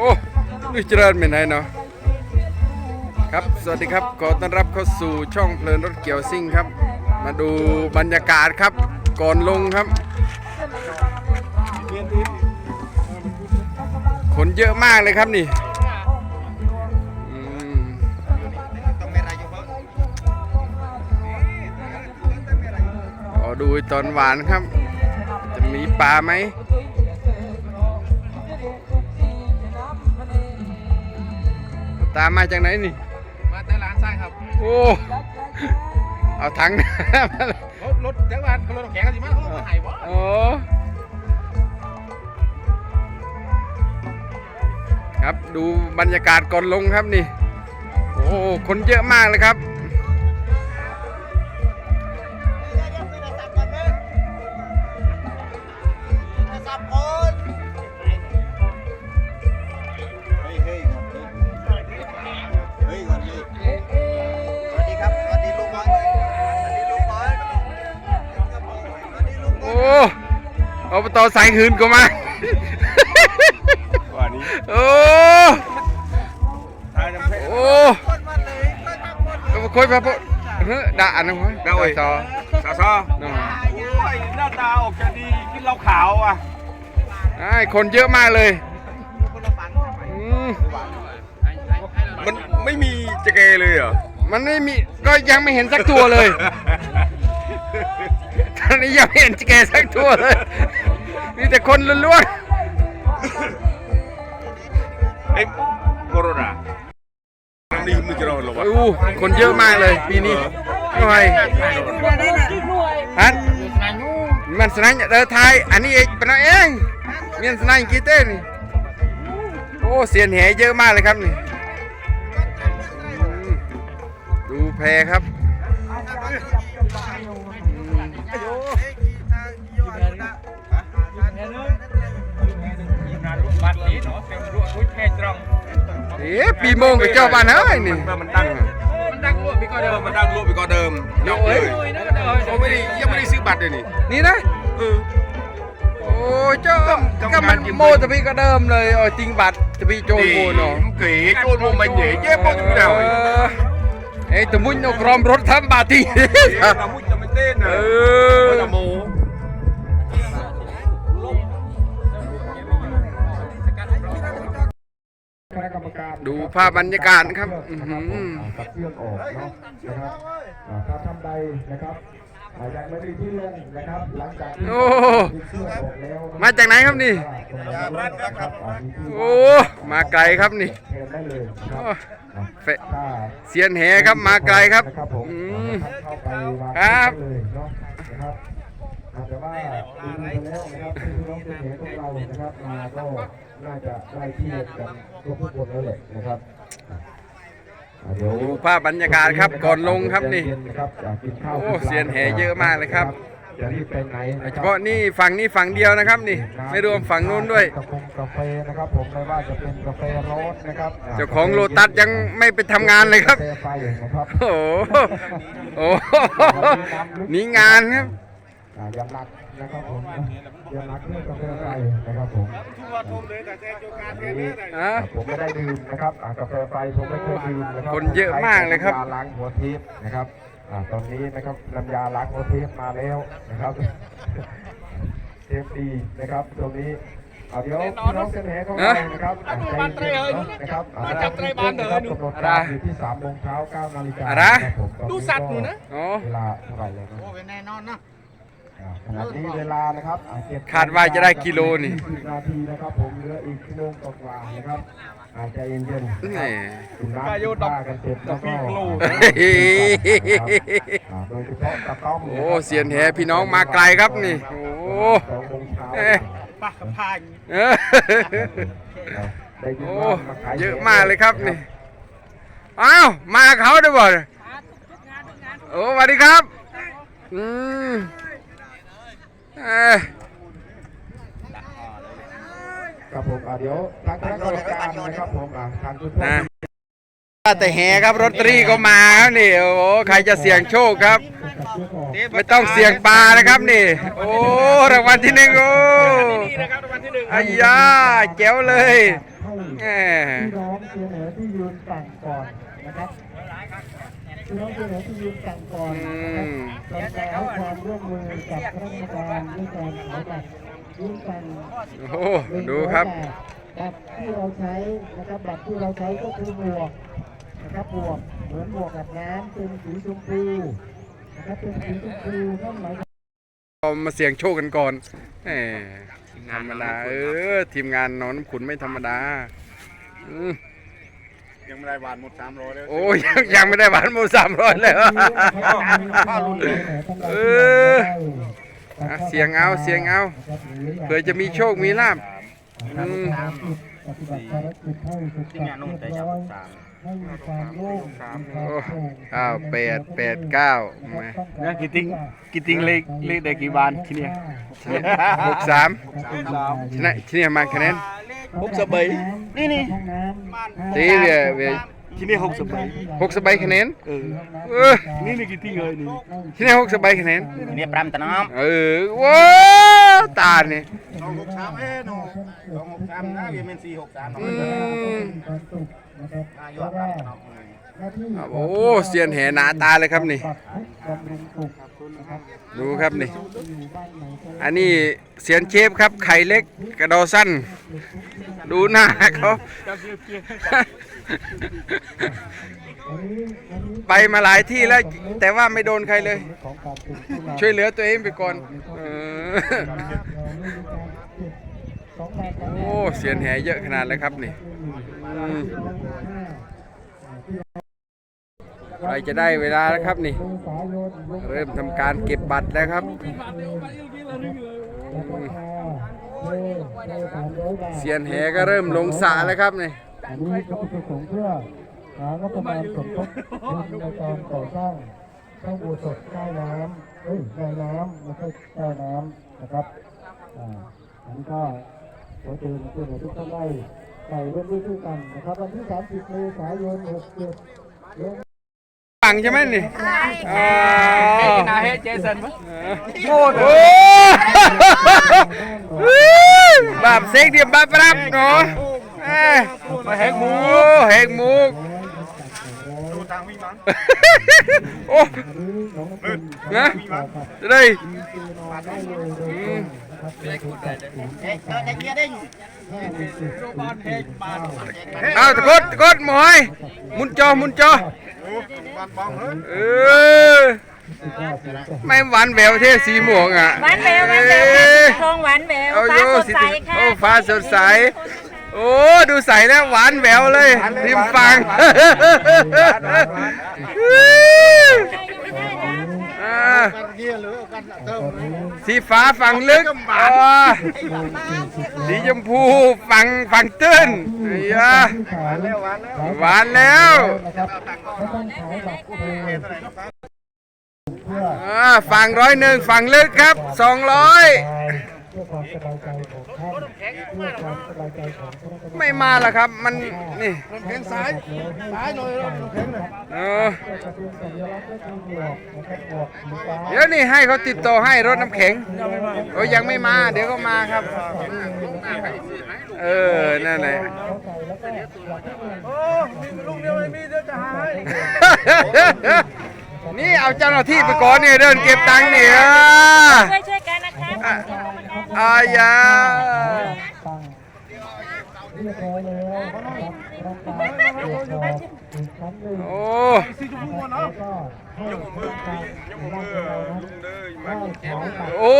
อ้ดูเจริญเป็นไงเนาะครับ สวัสดีครับ ขอต้อนรับเข้าสู่ช่องเพลินรถเกี่ยวซิ่งครับ มาดูบรรยากาศครับ ก่อนลงครับ คนเยอะมากเลยครับนี่อืมขอดูตอนหวานครับ จะมีปลาไหม ตามมาจากไหนนี่ มาแต่ร้านไส้ครับโอ้เอาถังน้ำมาเลยรถรถแจ็ควันรถแข็งกันสิมาเขามาหายวะโอ้ครับดูบรรยากาศก่อนลงครับนี่ โอ้คนเยอะมากเลยครับ อบตสายหืนก็มาว่านี้โอ้ยโอ้คนมาเลยคุยพระพุทธเฮ้ยด่าอันนั้นวะได้เว้ยต่อสาซอเนาะโอ้ยหน้าตาออกจะดีกินเหล้าขาวอะไอ้คนเยอะมากเลยมันไม่มีจะเกเลยเหรอ มันไม่มีก็ยังไม่เห็นสักตัวเลยตอนนี้ยังไม่เห็นแกสักตัวเลย มีแต่คนล้วนเอ็มโคโรนาน้ำดีมึงจะรอหรอๆวะโอ้คนเยอะมากเลยปีนี้ทำไมฮันมันสนานเดินไทยอันนี้เองเป็นเอาเองเมียนสนานกีเต้นี่โอ้เสียนแหเยอะมากเลยครับนี่อืมดูแพครับ เอ๊ะปีโมงกับเจ้าบ้านเฮ้ยนี่ มันดังมันดังรั่วไปก่อนเดิมมันดังรั่วไปก่อนเดิมยกเลยเขาไม่ได้ยังไม่ได้ซื้อบัตรเลยนี่นี่นะเออโอ้เจ้าก็มันโมตะพีก็เดิมเลยโอ้จริงบัตรตะพีโจนโมเนาะเก๋โจนโมมันเหย่เย่ป้องอยู่แล้วเออเอ้ยตะมุนเอากรอมรถทำบาตีเรามุ้ยจะไม่เต้นนะเออจะโม ดูภาพบรรยากาศนะครับอื้อหือกับเครื่องออกเนาะนะครับอ่าถ้าทำใดนะครับอ่ายังไม่ได้ที่ลงนะครับหลังจากที่โอ้เครื่องออกแล้วมาจากไหนครับนี่ครับโอ้มาไกลครับนี่เทนได้เลยคโอ้รับเฟถ้าเซียนแหครับมาไกลครับนะครับผมอืมเข้าไปวางครับ ได้เลยเนาะนะครับ อาจจะว่าดูไปแล้วนะครับที่น้องเป็นเหตุของเรานะครับมาก็น่าจะได้ที่ลงกันทุกคนแล้วแหละนะครับอ่าเดี๋ยวดูภาพบรรยากาศครับก่อนลงครับนี่เย็ๆนะครับอยากกินข้าวโอ้เซียนแห่เยอะมากเลยครับจะรีบไปไหนนคเฉรับพาะนี่ฝั่งนี้ฝั่งเดียวนะครับนี่ไม่รวมฝั่งนู้นด้วยกาแฟกาแฟนะครับผมไม่ว่าจะเป็นกาแฟร้อนนะครับเจ้าของโลตัสยังไม่ไปทำงานเลยครับกาแฟไฟนะครับโอ้โหโอ้โหนี่งานครับอ่า ยำรักนะครับผมยำรักเรื่องกาแฟไฟนะครับผมอะผมไม่ได้ดื่มนะครับอ่ากาแฟไฟผมไม่เคยดื่มนะครับคนเยอะมากเลยครับใช้น้ำยาล้างหัวทิพย์นะครับอ่าตอนนี้นะครับน้ำยาล้างหัวทิพย์มาแล้วนะครับเทปดีนะครับตรงนี้เอาเดี๋ยวพี่น้องเสนอของเรานะครับอ่าใจเย็นๆนะครับอ่าจับไตรบานเดินกำหนดการอยู่ที่สามโมงเช้าเก้านาฬิกาอะไรครับผมตอนนี้ก็ดูสัตว์หนูนะอ๋อเวลาเท่าไหร่แล้วนะโอ้เป็นแน่นอนนะอ่า ขณะนี้เวลานะครับอ่เจ็คาดว่าจะได้กิโลนี่สิบนาทีนะครับผมเหลืออีกชั่วโมงกว่าๆนะครับอาใจเย็นๆนี่กินน้ำกินข้าวกันเสร็จแล้วก็เฮ้ยอ่าโดยเฉพาะตะก้อมโอ้เซียนแหพี่น้องมาไกลครับนี่โอ้สองโมงเช้าเอ๊ะปากพายเออได้ยินโอ้ว่ามาขายเยอะมากเลยครับนี่อ้าวมาเขาด้วยบ่โอ้สวัสดีครับอืมเอ้ย ครับผมอ่าเดี๋ยวทางคณะกรรมการนะครับผมอ่าทางคุณพ่อนะแต่แหครับรถตรีก็มาครับนี่โอ้โหใครจะเสี่ยงโชคครับ ไม่ต้องเสี่ยงปลานะครับนี่ โอ้รางวัลที่หนึ่งโอ้นี่นะครับรางวัลที่หนึ่งอายาแจ๋วเลยแหมพี่น้องเชียร์เหนือที่ยืนฝั่งก่อนนะครับ พี่น้องเชียร์เหนือที่ยืนฝั่งก่อนนะครับต้องการให้ความร่วมมือกับคณะกรรมการด้วยการขายบัตรยื่นกันโอ้โหดูครับบัตรที่เราใช้นะครับบัตรที่เราใช้ก็คือหมวกนะครับหมวกเหมือนหมวกกับน้ำเป็นสีชมพูนะครับเป็นสีชมพูนั่นหมายความเรามาเสี่ยงโชคกันก่อนแหมธรรมดาเออทีมงานนอนน้ำขุนไม่ธรรมดาอืม ยังไม่ได้หวานหมดสามร้อยเลยโอ้ยยังยังไม่ได้บาทโมสามร้อยเลยเอออะเสียงเอาเสียงเอาเผื่อจะมีโชคมีลาบอืมปฏิบัติภารกิจให้เสร็จสับเรียบร้อยให้มีความโล่งมีความโปร่งอ้าวแปดแปดเก้ามานะกี่ติงกี่ติงเลขเลขได้กี่บานที่เนี่ยหกสามชนะที่นี่มาคะแนน หกสบายนี่นี่ตีเวียเวียที่นี่หกสบายหกสบายคะแนนเออเออนี่นี่กี่ติงเลยนี่ที่นี่หกสบายคะแนนนี่ปรำตะน้อมเออว้าตาเนี่ยสองหกสามเอ้น้องสองหกสามนะเวียนเป็นสี่หกสามอืมอายุปรำตะน้ โอ้เสียนแหหนาตาเลยครับนี่ ดูครับนี่ อันนี้เสียนเชฟครับไข่เล็กกระดอสั้น ดูหน้าเขาไปมาหลายที่แล้ว แต่ว่าไม่โดนใครเลย ช่วยเหลือตัวเองไปก่อนโอ้เสียนแหเยอะขนาดเลยครับนี่ ใครจะได้เวลาแล้วครับนี่ เริ่มทำการเก็บบัตรแล้วครับ เสียนแหก็เริ่มลงสระแล้วครับนี่อันนี้ก็เป็นของเพื่อหางบประมาณสมทบทุนในการก่อสร้างช่องบูสดใต้น้ำเอ้ยในน้ำไม่ใช่ใต้น้ำนะครับอ่าอันนี้ก็ขอเชิญเพื่อนทุกท่านได้ใส่ร่วมด้วยช่วยกันนะครับ วันที่ 30 เมษายน 67 เรื่องฟังใช่ไหมนี่อ๋อ นาเฮเจสันมั้ยโอ้โหบาปเซ็กเดียบบาปรับเนาะเอ้ยมาแหกหมูโอ้แหกมุกดูทางวิ่งมั้งโอ้นี้น้องน้ำเป็นนะจะได้ได้เลยโดยตรงนะครับเป็นคนจัดศูนย์เอ๊ะเจะเกียร์ได้อยู่ห้าหนึ่งเจ็ดสี่สี่เก้าเอาตะกดตะกดหมอยมุนจอมุนจอบ้านบ้อง เฮ้ยเออไม่หวานแหววเท่สีม่วงอะหวานแหววหวานแหววเอ้ยทองหวานแหววเอาฟ้าโยสดสิใสค่ะโอ้ฟ้าสดใสโอ้ดูใสแล้วหวานแหววเลยริมฟังอ่า สีฟ้าฝั่งลึกอ๋อสีชมพูฝั่งฝั่งตื้นไอ้ยาหวานแล้วนะครับไม่ต้องขายบัตรเองเพื่ออ่าฝั่งร้อยหนึ่งฝั่งลึกครับสองร้อย พื่อความสบายใจของท่านเพื่อความสบายใจของคณะกรรมการไม่มาหรอกครับ มันนี่แข้งซ้ายซ้ายหน่อยแข้งหน่อยเออเพื่อจะเป็นสัญลักษณ์ก็คือหมวกนะครับหมวกสีฟ้าเดี๋ยวนี่ให้เขาติดต่อให้รถน้ำแข็งโอ้ยังไม่มา เดี๋ยวก็มาครับอืมเออนั่นแหละเขาใส่แล้วก็หลักที่หนึ่งลุงเดียวไม่มีเดี๋ยวจะหายนี่เอาเจ้าหน้าที่ไปก่อนเนี่ยเดินเก็บตังค์เนี่ย ช่วยช่วยๆกันนะคะ อายาตังเรียบร้อยแล้วนะครับรับการตรวจสอบอีกครั้งหนึ่งโอ้แล้วก็ให้ทุกการในร่างกายนั้นได้ขายบัตรโอ้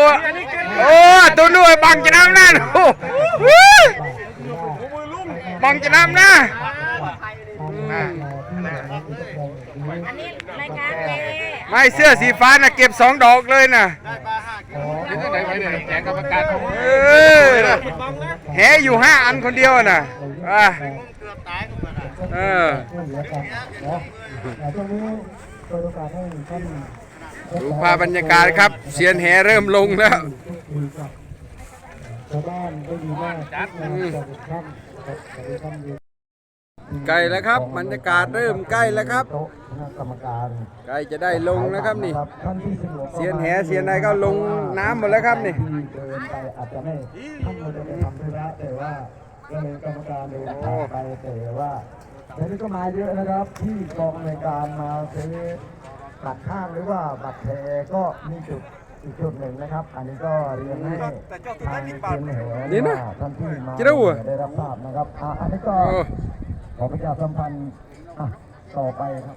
โอ้ตัวนู้นบังจะน้ำนั่นโอ้โหบังจะน้ำนะอันนี้รายการเจไม่เสื้อสีฟ้าน่ะเก็บสองดอกเลยน่ะ แข่งกรรมการเออแหอยู่ห้าอันคนเดียวน่ะอะเออดูภาพบรรยากาศครับเสียนแหเริ่มลงแล้วใกล้แล้วครับบรรยากาศเริ่มใกล้แล้วครับ ณะกรรมการใกล้จะได้ลงแล้วครับนี่ ท่านที่สะดวกเสียนแหเสียนใดก็ลงน้ำหมดแล้วครับนี่ ที่เดินไปอาจจะไม่ท่านไม่ได้ไปทำธุระแต่ว่าก็เลยกรรมการเลยผ่านไปแต่ว่าเดี๋ยวนี้ก็มาเยอะนะครับ ที่กองในวยการมาซื้อบัตรข้างหรือว่าบัตรแพรก็มีจุดอีกจุดหนึ่งนะครับ อันนี้ก็เรียนให้ทางเทียนแหวนี่นะว่าท่านที่มาจะได้หัว ได้รับทราบนะครับอะอันนี้ก็โอ้ขอประชาสัมพันธ์อะต่อไปครับ